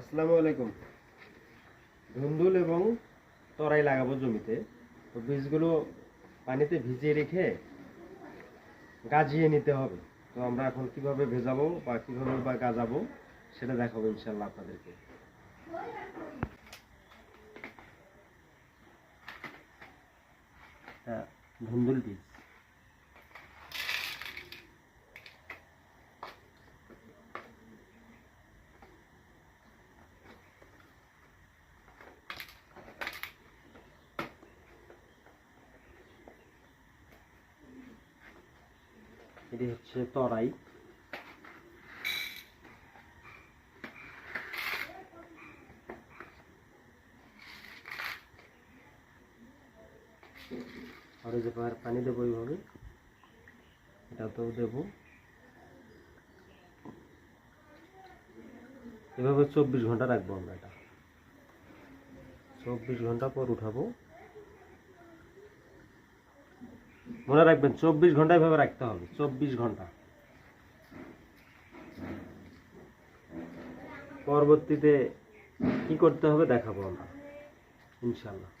আসসালামু আলাইকুম। ধুন্দুল এবং তরাই লাগাবো জমিতে। তো বীজগুলো পানিতে ভিজিয়ে রেখে গাজিয়ে নিতে হবে। তো আমরা এখন কীভাবে ভেজাবো বা কীভাবে বা গাজাবো সেটা দেখাবো ইনশাল্লাহ আপনাদেরকে। হ্যাঁ ধুন্দুল বীজ। এটি হচ্ছে তরাই। আর যে পানি দেবো এইভাবে এটাতেও দেবো। এভাবে চব্বিশ ঘণ্টা রাখব আমরা এটা। চব্বিশ ঘণ্টা পর উঠাবো। মনে রাখবেন, চব্বিশ ঘণ্টা এভাবে রাখতে হবে, চব্বিশ ঘণ্টা। পরবর্তীতে কি করতে হবে দেখাবো আমরা ইনশাল্লাহ